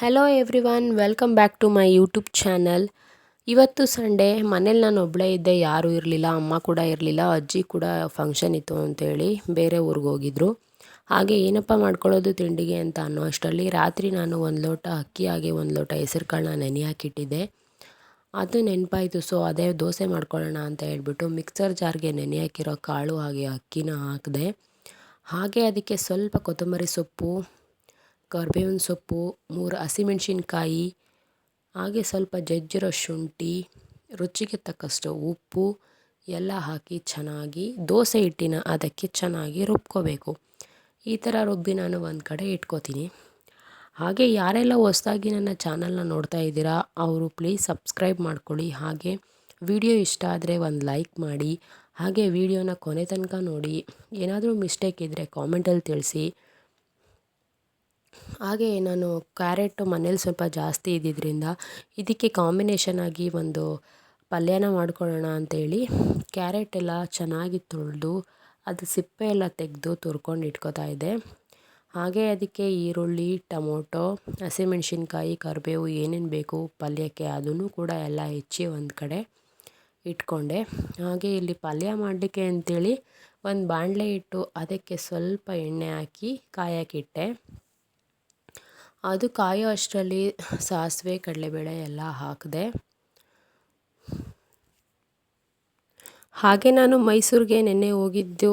Hello every welcome back to my YouTube channel ಇವತ್ತು Sunday, ಮನೇಲಿ ನಾನು ಒಬ್ಬಳೇ ಇದ್ದೆ, ಯಾರೂ ಇರಲಿಲ್ಲ, ಅಮ್ಮ ಕೂಡ ಇರಲಿಲ್ಲ, ಅಜ್ಜಿ ಕೂಡ ಫಂಕ್ಷನ್ ಇತ್ತು ಅಂತೇಳಿ ಬೇರೆ ಊರಿಗೆ ಹೋಗಿದ್ರು. ಹಾಗೆ ಏನಪ್ಪ ಮಾಡ್ಕೊಳ್ಳೋದು ತಿಂಡಿಗೆ ಅಂತ ಅನ್ನೋ ಅಷ್ಟರಲ್ಲಿ ರಾತ್ರಿ ನಾನು ಒಂದು ಲೋಟ ಅಕ್ಕಿ ಹಾಗೆ ಒಂದು ಲೋಟ ಹೆಸರು ಕಾಳನ್ನ ನೆನೆ ಹಾಕಿಟ್ಟಿದ್ದೆ. ಅದು ನೆನಪಾಯಿತು ಸೊ ಅದೇ ದೋಸೆ ಮಾಡ್ಕೊಳ್ಳೋಣ ಅಂತ ಹೇಳ್ಬಿಟ್ಟು ಮಿಕ್ಸರ್ ಜಾರ್ಗೆ ನೆನೆ ಹಾಕಿರೋ ಕಾಳು ಹಾಗೆ ಅಕ್ಕಿನ ಹಾಕಿದೆ. ಹಾಗೆ ಅದಕ್ಕೆ ಸ್ವಲ್ಪ ಕೊತ್ತಂಬರಿ ಸೊಪ್ಪು ಕರ್ಬೇವಿನ ಸೊಪ್ಪು, ಮೂರು ಹಸಿಮೆಣ್ಸಿನ್ಕಾಯಿ, ಹಾಗೆ ಸ್ವಲ್ಪ ಜಜ್ಜಿರೋ ಶುಂಠಿ, ರುಚಿಗೆ ತಕ್ಕಷ್ಟು ಉಪ್ಪು, ಎಲ್ಲ ಹಾಕಿ ಚೆನ್ನಾಗಿ ದೋಸೆ ಹಿಟ್ಟಿನ ಅದಕ್ಕೆ ಚೆನ್ನಾಗಿ ರುಬ್ಕೋಬೇಕು. ಈ ಥರ ರುಬ್ಬಿ ನಾನು ಒಂದು ಕಡೆ ಇಟ್ಕೋತೀನಿ. ಹಾಗೆ ಯಾರೆಲ್ಲ ಹೊಸ್ದಾಗಿ ನನ್ನ ಚಾನಲ್ನ ನೋಡ್ತಾ ಇದ್ದೀರಾ, ಅವರು ಪ್ಲೀಸ್ ಸಬ್ಸ್ಕ್ರೈಬ್ ಮಾಡ್ಕೊಳ್ಳಿ. ಹಾಗೆ ವಿಡಿಯೋ ಇಷ್ಟ ಆದರೆ ಒಂದು ಲೈಕ್ ಮಾಡಿ. ಹಾಗೆ ವಿಡಿಯೋನ ಕೊನೆ ತನಕ ನೋಡಿ. ಏನಾದರೂ ಮಿಸ್ಟೇಕ್ ಇದ್ದರೆ ಕಾಮೆಂಟಲ್ಲಿ ತಿಳಿಸಿ. ಹಾಗೆ ನಾನು ಕ್ಯಾರೆಟು ಮನೇಲಿ ಸ್ವಲ್ಪ ಜಾಸ್ತಿ ಇದ್ದಿದ್ದರಿಂದ ಇದಕ್ಕೆ ಕಾಂಬಿನೇಷನ್ ಆಗಿ ಒಂದು ಪಲ್ಯನ ಮಾಡ್ಕೊಳ್ಳೋಣ ಅಂತೇಳಿ ಕ್ಯಾರೆಟ್ ಎಲ್ಲ ಚೆನ್ನಾಗಿ ತೊಳೆದು ಅದು ಸಿಪ್ಪೆ ಎಲ್ಲ ತೆಗೆದು ತುರ್ಕೊಂಡು ಇಟ್ಕೋತಾ ಇದ್ದೆ. ಹಾಗೆ ಅದಕ್ಕೆ ಈರುಳ್ಳಿ, ಟೊಮೊಟೊ, ಹಸಿಮೆಣ್ಸಿನ್ಕಾಯಿ, ಕರಿಬೇವು ಏನೇನು ಬೇಕು ಪಲ್ಯಕ್ಕೆ ಅದನ್ನು ಕೂಡ ಎಲ್ಲ ಹೆಚ್ಚಿ ಒಂದು ಕಡೆ ಇಟ್ಕೊಂಡೆ. ಹಾಗೆ ಇಲ್ಲಿ ಪಲ್ಯ ಮಾಡಲಿಕ್ಕೆ ಅಂತೇಳಿ ಒಂದು ಬಾಣಲೆ ಇಟ್ಟು ಅದಕ್ಕೆ ಸ್ವಲ್ಪ ಎಣ್ಣೆ ಹಾಕಿ ಕಾಯಕ್ಕಿಟ್ಟೆ ಅದು ಕಾಯೋ ಅಷ್ಟರಲ್ಲಿ ಸಾಸಿವೆ, ಕಡಲೆಬೇಳೆ ಎಲ್ಲ ಹಾಕಿದೆ. ಹಾಗೆ ನಾನು ಮೈಸೂರಿಗೆ ನೆನ್ನೆ ಹೋಗಿದ್ದು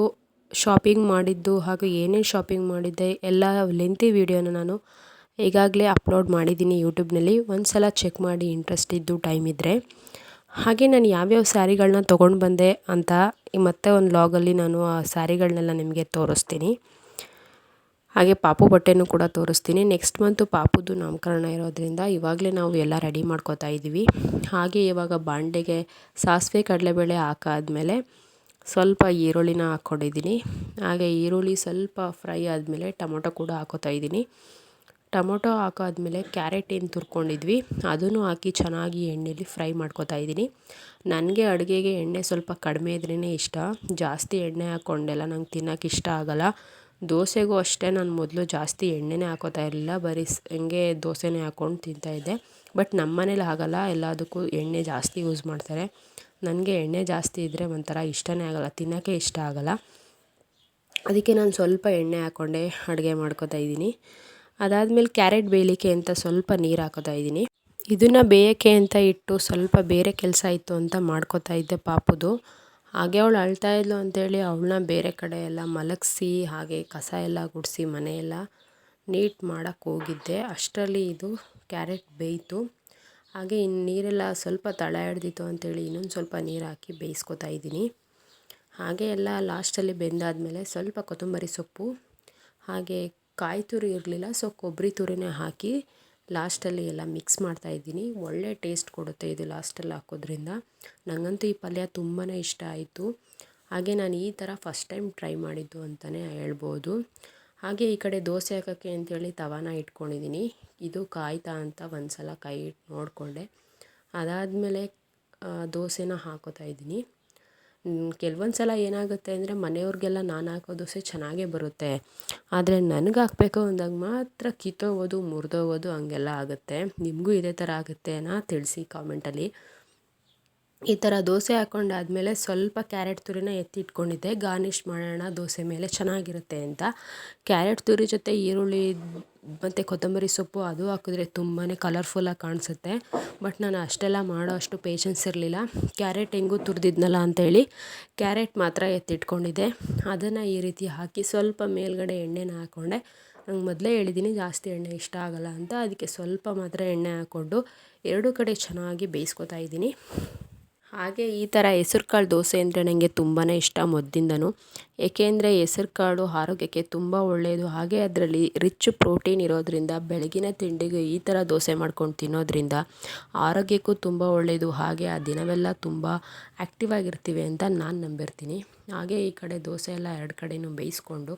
ಶಾಪಿಂಗ್ ಮಾಡಿದ್ದು, ಹಾಗೂ ಏನೇನು ಶಾಪಿಂಗ್ ಮಾಡಿದ್ದೆ, ಎಲ್ಲ ಲೆಂತಿ ವೀಡಿಯೋನ ನಾನು ಈಗಾಗಲೇ ಅಪ್ಲೋಡ್ ಮಾಡಿದ್ದೀನಿ ಯೂಟ್ಯೂಬ್ನಲ್ಲಿ ಒಂದು ಸಲ ಚೆಕ್ ಮಾಡಿ ಇಂಟ್ರೆಸ್ಟ್ ಇದ್ದು ಟೈಮ್ ಇದ್ದರೆ ಹಾಗೆ ನಾನು ಯಾವ್ಯಾವ ಸ್ಯಾರಿಗಳನ್ನ ತೊಗೊಂಡು ಬಂದೆ ಅಂತ ಮತ್ತೆ ಒಂದು ಲಾಗಲ್ಲಿ ನಾನು ಆ ಸ್ಯಾರಿಗಳನ್ನೆಲ್ಲ ನಿಮಗೆ ತೋರಿಸ್ತೀನಿ. ಹಾಗೆ ಪಾಪು ಬಟ್ಟೆನೂ ಕೂಡ ತೋರಿಸ್ತೀನಿ. ನೆಕ್ಸ್ಟ್ ಮಂತು ಪಾಪುದು ನಾಮಕರಣ ಇರೋದ್ರಿಂದ ಇವಾಗಲೇ ನಾವು ಎಲ್ಲ ರೆಡಿ ಮಾಡ್ಕೋತಾ ಇದ್ದೀವಿ ಹಾಗೆ ಇವಾಗ ಬಾಂಡೆಗೆ ಸಾಸಿವೆ ಕಡಲೆಬೇಳೆ ಹಾಕಾದ್ಮೇಲೆ ಸ್ವಲ್ಪ ಈರುಳ್ಳಿನ ಹಾಕ್ಕೊಂಡಿದ್ದೀನಿ. ಹಾಗೆ ಈರುಳ್ಳಿ ಸ್ವಲ್ಪ ಫ್ರೈ ಆದಮೇಲೆ ಟೊಮೊಟೊ ಕೂಡ ಹಾಕೋತಾ ಇದ್ದೀನಿ ಟೊಮೊಟೊ ಹಾಕಾದ್ಮೇಲೆ ಕ್ಯಾರೆಟ್ ಏನು ತುರ್ಕೊಂಡಿದ್ವಿ, ಅದನ್ನು ಹಾಕಿ ಚೆನ್ನಾಗಿ ಎಣ್ಣೆಲಿ ಫ್ರೈ ಮಾಡ್ಕೋತಾ ಇದ್ದೀನಿ ನನಗೆ ಅಡುಗೆಗೆ ಎಣ್ಣೆ ಸ್ವಲ್ಪ ಕಡಿಮೆ ಇದ್ರೇ ಇಷ್ಟ. ಜಾಸ್ತಿ ಎಣ್ಣೆ ಹಾಕ್ಕೊಂಡೆಲ್ಲ ನಂಗೆ ತಿನ್ನೋಕೆ ಇಷ್ಟ ಆಗೋಲ್ಲ. ದೋಸೆಗೂ ಅಷ್ಟೇ, ನಾನು ಮೊದಲು ಜಾಸ್ತಿ ಎಣ್ಣೆನೇ ಹಾಕೋತಾ ಇರಲಿಲ್ಲ. ಬರೀ ಹಂಗೆ ದೋಸೆನೇ ಹಾಕ್ಕೊಂಡು ತಿಂತಾಯಿದ್ದೆ ಬಟ್ ನಮ್ಮ ಮನೇಲಿ ಹಾಗಲ್ಲ, ಎಲ್ಲದಕ್ಕೂ ಎಣ್ಣೆ ಜಾಸ್ತಿ ಯೂಸ್ ಮಾಡ್ತಾರೆ. ನನಗೆ ಎಣ್ಣೆ ಜಾಸ್ತಿ ಇದ್ದರೆ ಒಂಥರ ಇಷ್ಟನೇ ಆಗಲ್ಲ, ತಿನ್ನೋಕ್ಕೆ ಇಷ್ಟ ಆಗಲ್ಲ. ಅದಕ್ಕೆ ನಾನು ಸ್ವಲ್ಪ ಎಣ್ಣೆ ಹಾಕ್ಕೊಂಡೆ ಅಡುಗೆ ಮಾಡ್ಕೋತಾ ಇದ್ದೀನಿ. ಅದಾದಮೇಲೆ ಕ್ಯಾರೆಟ್ ಬೇಯಲಿಕ್ಕೆ ಅಂತ ಸ್ವಲ್ಪ ನೀರು ಹಾಕೋತಾ ಇದ್ದೀನಿ. ಇದನ್ನು ಬೇಯೋಕ್ಕೆ ಅಂತ ಇಟ್ಟು ಸ್ವಲ್ಪ ಬೇರೆ ಕೆಲಸ ಇತ್ತು ಅಂತ ಮಾಡ್ಕೋತಾ ಇದ್ದೆ ಪಾಪುದು. ಹಾಗೆ ಅವಳು ಅಳ್ತಾ ಇದ್ಲು ಅಂತೇಳಿ ಅವಳನ್ನ ಬೇರೆ ಕಡೆ ಎಲ್ಲ ಮಲಗಿಸಿ, ಹಾಗೆ ಕಸ ಎಲ್ಲ ಗುಡಿಸಿ ಮನೆಯೆಲ್ಲ ನೀಟ್ ಮಾಡೋಕ್ಕೆ ಹೋಗಿದ್ದೆ. ಅಷ್ಟರಲ್ಲಿ ಇದು ಕ್ಯಾರೆಟ್ ಬೇಯಿತು. ಹಾಗೆ ಇನ್ನು ನೀರೆಲ್ಲ ಸ್ವಲ್ಪ ತಳ ಹಿಡ್ದಿತ್ತು ಅಂತೇಳಿ ಇನ್ನೊಂದು ಸ್ವಲ್ಪ ನೀರು ಹಾಕಿ ಬೇಯಿಸ್ಕೊತಾ ಇದ್ದೀನಿ. ಹಾಗೆ ಎಲ್ಲ ಲಾಸ್ಟಲ್ಲಿ ಬೆಂದಾದಮೇಲೆ ಸ್ವಲ್ಪ ಕೊತ್ತಂಬರಿ ಸೊಪ್ಪು, ಹಾಗೆ ಕಾಯಿ ತುರಿ ಇರಲಿಲ್ಲ, ಸೊ ಕೊಬ್ಬರಿ ತುರಿನೇ ಹಾಕಿ ಲಾಸ್ಟಲ್ಲಿ ಎಲ್ಲ ಮಿಕ್ಸ್ ಮಾಡ್ತಾ ಇದ್ದೀನಿ. ಒಳ್ಳೆ ಟೇಸ್ಟ್ ಕೊಡುತ್ತೆ ಇದು ಲಾಸ್ಟಲ್ಲಿ ಹಾಕೋದ್ರಿಂದ. ನನಗಂತೂ ಈ ಪಲ್ಯ ತುಂಬಾ ಇಷ್ಟ ಆಯಿತು. ಹಾಗೆ ನಾನು ಈ ಥರ ಫಸ್ಟ್ ಟೈಮ್ ಟ್ರೈ ಮಾಡಿದ್ದು ಅಂತಲೇ ಹೇಳ್ಬೋದು. ಹಾಗೆ ಈ ಕಡೆ ದೋಸೆ ಹಾಕೋಕ್ಕೆ ಅಂತೇಳಿ ತವಾನ ಇಟ್ಕೊಂಡಿದ್ದೀನಿ. ಇದು ಕಾಯ್ತಾ ಅಂತ ಒಂದು ಸಲ ಕೈ ಇಟ್ಟು ನೋಡಿಕೊಂಡೆ. ಅದಾದಮೇಲೆ ದೋಸೆನ ಹಾಕೋತಾ ಇದ್ದೀನಿ. ಕೆಲವೊಂದು ಸಲ ಏನಾಗುತ್ತೆ ಅಂದರೆ ಮನೆಯವ್ರಿಗೆಲ್ಲ ನಾನು ಹಾಕೋ ದೋಸೆ ಚೆನ್ನಾಗೇ ಬರುತ್ತೆ. ಆದರೆ ನನಗೆ ಹಾಕಬೇಕು ಅಂದಾಗ ಮಾತ್ರ ಕಿತ್ತೋಗೋದು, ಮುರಿದೋಗೋದು ಹಂಗೆಲ್ಲ ಆಗುತ್ತೆ. ನಿಮಗೂ ಇದೇ ಥರ ಆಗುತ್ತೇನಾ ತಿಳಿಸಿ ಕಾಮೆಂಟಲ್ಲಿ ಈ ಥರ ದೋಸೆ ಹಾಕ್ಕೊಂಡಾದ್ಮೇಲೆ ಸ್ವಲ್ಪ ಕ್ಯಾರೆಟ್ ತುರಿನ ಎತ್ತಿಟ್ಕೊಂಡಿದ್ದೆ. ಗಾರ್ನಿಷ್ ಮಾಡೋಣ ದೋಸೆ ಮೇಲೆ ಚೆನ್ನಾಗಿರುತ್ತೆ ಅಂತ. ಕ್ಯಾರೆಟ್ ತುರಿ ಜೊತೆ ಈರುಳ್ಳಿ ಮತ್ತು ಕೊತ್ತಂಬರಿ ಸೊಪ್ಪು ಅದು ಹಾಕಿದ್ರೆ ತುಂಬಾ ಕಲರ್ಫುಲ್ಲಾಗಿ ಕಾಣಿಸುತ್ತೆ. ಬಟ್ ನಾನು ಅಷ್ಟೆಲ್ಲ ಮಾಡೋ ಅಷ್ಟು ಪೇಷನ್ಸ್ ಇರಲಿಲ್ಲ. ಕ್ಯಾರೆಟ್ ಹೆಂಗೂ ತುರಿದಿದ್ನಲ್ಲ ಅಂತೇಳಿ ಕ್ಯಾರೆಟ್ ಮಾತ್ರ ಎತ್ತಿಟ್ಕೊಂಡಿದ್ದೆ. ಅದನ್ನು ಈ ರೀತಿ ಹಾಕಿ ಸ್ವಲ್ಪ ಮೇಲ್ಗಡೆ ಎಣ್ಣೆನ ಹಾಕ್ಕೊಂಡೆ ನಂಗೆ ಮೊದಲೇ ಹೇಳಿದ್ದೀನಿ ಜಾಸ್ತಿ ಎಣ್ಣೆ ಇಷ್ಟ ಆಗೋಲ್ಲ ಅಂತ. ಅದಕ್ಕೆ ಸ್ವಲ್ಪ ಮಾತ್ರ ಎಣ್ಣೆ ಹಾಕ್ಕೊಂಡು ಎರಡು ಕಡೆ ಚೆನ್ನಾಗಿ ಬೇಯಿಸ್ಕೊತಾ ಇದ್ದೀನಿ. ಹಾಗೆ ಈ ಥರ ಹೆಸ್ರು ಕಾಳು ದೋಸೆ ಅಂದರೆ ನನಗೆ ತುಂಬಾ ಇಷ್ಟ ಮೊದಲಿಂದನೂ. ಏಕೆಂದರೆ ಹೆಸ್ರು ಕಾಳು ಆರೋಗ್ಯಕ್ಕೆ ತುಂಬ ಒಳ್ಳೆಯದು ಹಾಗೆ ಅದರಲ್ಲಿ ರಿಚ್ ಪ್ರೋಟೀನ್ ಇರೋದರಿಂದ, ಬೆಳಗಿನ ತಿಂಡಿಗೆ ಈ ಥರ ದೋಸೆ ಮಾಡ್ಕೊಂಡು ತಿನ್ನೋದ್ರಿಂದ ಆರೋಗ್ಯಕ್ಕೂ ತುಂಬ ಒಳ್ಳೆಯದು ಹಾಗೆ ಆ ದಿನವೆಲ್ಲ ತುಂಬ ಆ್ಯಕ್ಟಿವ್ ಆಗಿರ್ತೀವಿ ಅಂತ ನಾನು ನಂಬಿರ್ತೀನಿ. ಹಾಗೆ ಈ ಕಡೆ ದೋಸೆ ಎಲ್ಲ ಎರಡು ಕಡೆಯೂ ಬೇಯಿಸ್ಕೊಂಡು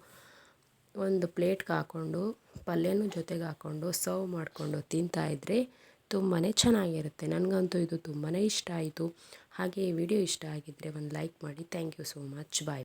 ಒಂದು ಪ್ಲೇಟ್ಗೆ ಹಾಕ್ಕೊಂಡು, ಪಲ್ಯನೂ ಜೊತೆಗೆ ಹಾಕ್ಕೊಂಡು, ಸರ್ವ್ ಮಾಡಿಕೊಂಡು ತಿಂತಾಯಿದ್ರೆ ತುಂಬಾ ಚೆನ್ನಾಗಿರುತ್ತೆ. ನನಗಂತೂ ಇದು ತುಂಬಾ ಇಷ್ಟ ಆಯಿತು. ಹಾಗೆ ವಿಡಿಯೋ ಇಷ್ಟ ಆಗಿದ್ದರೆ ಒಂದು ಲೈಕ್ ಮಾಡಿ. Thank you so much. Bye.